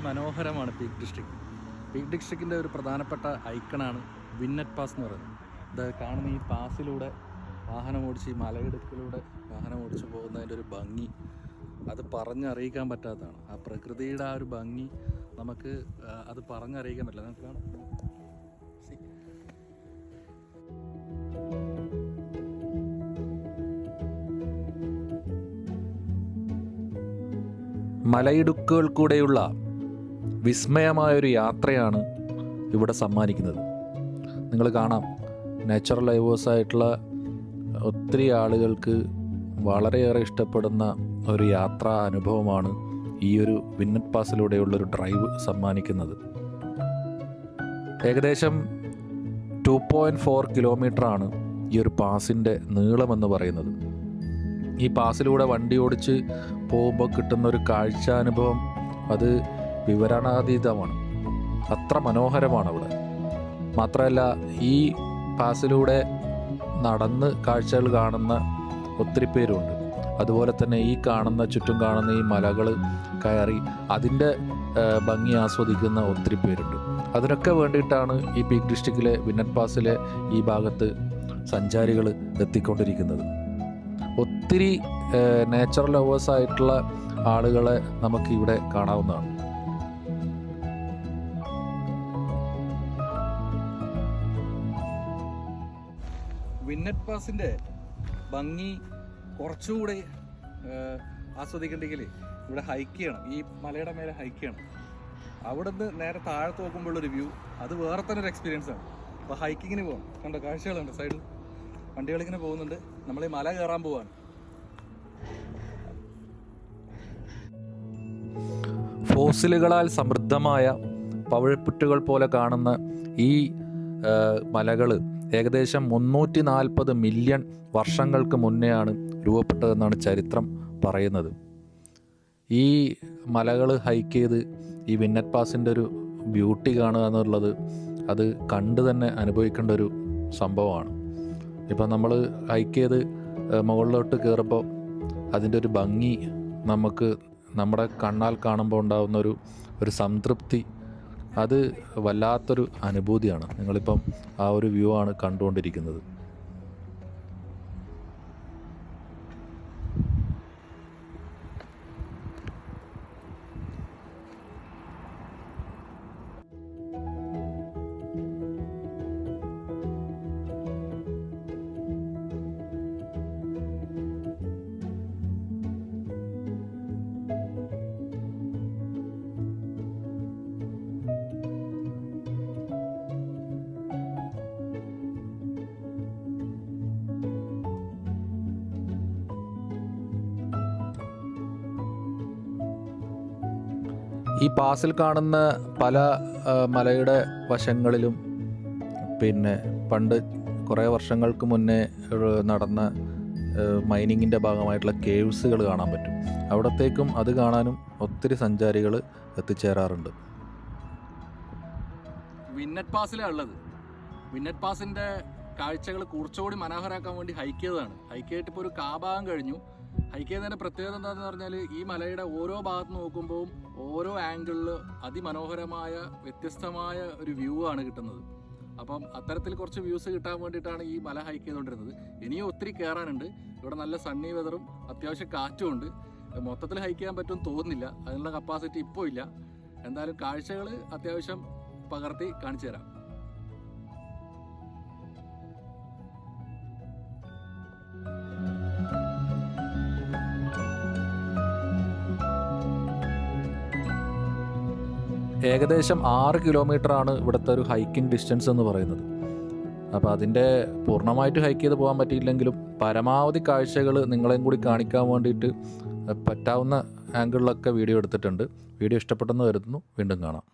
അതിമനോഹരമാണ് Peak District Peak ഡിസ്ട്രിക്റ്റിന്റെ ഒരു പ്രധാനപ്പെട്ട ഐക്കണാണ് വിന്നറ്റ് പാസ് എന്ന് പറയുന്നത്. ഇത് കാണുന്ന ഈ പാസിലൂടെ വാഹനം ഓടിച്ച് ഈ മലയിടുക്കിലൂടെ വാഹനം ഓടിച്ച് പോകുന്നതിന്റെ ഒരു ഭംഗി അത് പറഞ്ഞറിയിക്കാൻ പറ്റാത്തതാണ്. ആ പ്രകൃതിയുടെ ആ ഒരു ഭംഗി നമുക്ക് അത് പറഞ്ഞറിയിക്കാൻ പറ്റില്ല. നമുക്ക് കാണാം. മലയിടുക്കുകൾ കൂടെയുള്ള വിസ്മയമായൊരു യാത്രയാണ് ഇവിടെ സമ്മാനിക്കുന്നത്. നിങ്ങൾ കാണാം നാച്ചുറൽ ലൈവേഴ്സ് ആയിട്ടുള്ള ഒത്തിരി ആളുകൾക്ക് വളരെയേറെ ഇഷ്ടപ്പെടുന്ന ഒരു യാത്രാ അനുഭവമാണ് ഈ ഒരു വിന്നറ്റ് പാസിലൂടെയുള്ളൊരു ഡ്രൈവ് സമ്മാനിക്കുന്നത്. ഏകദേശം ടു പോയിന്റ് ഫോർ കിലോമീറ്ററാണ് ഈ ഒരു പാസിന്റെ നീളമെന്ന് പറയുന്നത്. ഈ പാസിലൂടെ വണ്ടി ഓടിച്ച് പോകുമ്പോൾ കിട്ടുന്ന ഒരു കാഴ്ചാനുഭവം അത് വിവരണാതീതമാണ്. അത്ര മനോഹരമാണ് അവിടെ മാത്രമല്ല ഈ പാസിലൂടെ നടന്ന് കാഴ്ചകൾ കാണുന്ന ഒത്തിരി പേരുണ്ട്. അതുപോലെ തന്നെ ഈ കാണുന്ന ചുറ്റും കാണുന്ന ഈ മലകൾ കയറി അതിന്റെ ഭംഗി ആസ്വദിക്കുന്ന ഒത്തിരി പേരുണ്ട്. അതിനൊക്കെ വേണ്ടിയിട്ടാണ് ഈ പീക്ക് ഡിസ്ട്രിക്റ്റിലെ വിന്നറ്റ് പാസിലെ ഈ ഭാഗത്ത് സഞ്ചാരികൾ എത്തിക്കൊണ്ടിരിക്കുന്നത്. ഒത്തിരി നേച്ചർ ലവേഴ്സ് ആയിട്ടുള്ള ആളുകളെ നമുക്ക് ഇവിടെ കാണാവുന്നതാണ്. വിന്നറ്റ് പാസിന്റെ ഭംഗി കുറച്ചുകൂടെ ആസ്വദിക്കണ്ടെങ്കിൽ ഇവിടെ ഹൈക്ക് ചെയ്യണം. ഈ മലയുടെ മേലെ ഹൈക്ക് ചെയ്യണം. അവിടുന്ന് നേരെ താഴത്ത് നോക്കുമ്പോഴുള്ളൊരു വ്യൂ അത് വേറെ തന്നെ ഒരു എക്സ്പീരിയൻസ് ആണ്. അപ്പോൾ ഹൈക്കിങ്ങിന് പോകാം കണ്ടോ കാഴ്ചകളുണ്ട് സൈഡിൽ വണ്ടികളിങ്ങനെ പോകുന്നുണ്ട്. നമ്മൾ ഈ മല കയറാൻ പോവാണ്. ഫോസിലുകളാൽ സമൃദ്ധമായ പവിഴപ്പുറ്റുകൾ പോലെ കാണുന്ന ഈ മലകൾ ഏകദേശം മുന്നൂറ്റി നാൽപ്പത് മില്യൺ വർഷങ്ങൾക്ക് മുന്നെയാണ് രൂപപ്പെട്ടതെന്നാണ് ചരിത്രം പറയുന്നത്. ഈ മലകൾ ഹൈക്ക് ചെയ്ത് ഈ വിന്നറ്റ് പാസിന്റെ ഒരു ബ്യൂട്ടി കാണുക എന്നുള്ളത് അത് കണ്ട് തന്നെ അനുഭവിക്കേണ്ട ഒരു സംഭവമാണ്. ഇപ്പം നമ്മൾ ഹൈക്ക് ചെയ്ത് മുകളിലോട്ട് കയറുമ്പോൾ അതിന്റെ ഒരു ഭംഗി നമുക്ക് നമ്മുടെ കണ്ണാൽ കാണുമ്പോൾ ഉണ്ടാകുന്ന ഒരു ഒരു സംതൃപ്തി അത് വല്ലാത്തൊരു അനുഭൂതിയാണ്. നിങ്ങളിപ്പം ആ ഒരു വ്യൂ ആണ് കണ്ടുകൊണ്ടിരിക്കുന്നത്. ഈ പാസിൽ കാണുന്ന പല മലയുടെ വശങ്ങളിലും പിന്നെ പണ്ട് കുറേ വർഷങ്ങൾക്ക് മുന്നേ നടന്ന മൈനിങ്ങിന്റെ ഭാഗമായിട്ടുള്ള കേവ്സുകൾ കാണാൻ പറ്റും. അവിടത്തേക്കും അത് കാണാനും ഒത്തിരി സഞ്ചാരികൾ എത്തിച്ചേരാറുണ്ട്. വിന്നറ്റ് പാസിലാണ് ഉള്ളത്. വിന്നറ്റ് പാസിന്റെ കാഴ്ചകൾ കുറച്ചുകൂടി മനോഹരമാക്കാൻ വേണ്ടി ഹൈക്ക് ചെയ്തതാണ്. ഹൈക്ക് ചെയ്തിട്ട് ഇപ്പോൾ ഒരു കാഭാഗം കഴിഞ്ഞു. ഹൈക്ക് ചെയ്തതിന്റെ പ്രത്യേകത എന്താണെന്ന് പറഞ്ഞാൽ ഈ മലയുടെ ഓരോ ഭാഗത്ത് നോക്കുമ്പോഴും ഓരോ ആംഗിളിൽ അതിമനോഹരമായ വ്യത്യസ്തമായ ഒരു വ്യൂ ആണ് കിട്ടുന്നത്. അപ്പം അത്തരത്തിൽ കുറച്ച് വ്യൂസ് കിട്ടാൻ വേണ്ടിയിട്ടാണ് ഈ മല ഹൈക്ക് ചെയ്തുകൊണ്ടിരുന്നത്. ഇനിയും ഒത്തിരി കയറാനുണ്ട് ഇവിടെ നല്ല സണ്ണി വെതറും അത്യാവശ്യം കാറ്റും ഉണ്ട്. മൊത്തത്തിൽ ഹൈക്ക് ചെയ്യാൻ പറ്റും തോന്നുന്നില്ല. അതിനുള്ള കപ്പാസിറ്റി ഇപ്പോൾ ഇല്ല. എന്തായാലും കാഴ്ചകൾ അത്യാവശ്യം പകർത്തി കാണിച്ചു തരാം. ഏകദേശം ആറ് കിലോമീറ്റർ ആണ് ഇവിടുത്തെ ഒരു ഹൈക്കിംഗ് ഡിസ്റ്റൻസ് എന്ന് പറയുന്നത്. അപ്പോൾ അതിന്റെ പൂർണമായിട്ട് ഹൈക്ക് ചെയ്ത് പോകാൻ പറ്റിയില്ലെങ്കിലും പരമാവധി കാഴ്ചകൾ നിങ്ങളെയും കൂടി കാണിക്കാൻ വേണ്ടിയിട്ട് പറ്റാവുന്ന ആംഗിളിലൊക്കെ വീഡിയോ എടുത്തിട്ടുണ്ട്. വീഡിയോ ഇഷ്ടപ്പെട്ടെന്ന് വരുന്നു വീണ്ടും കാണാം.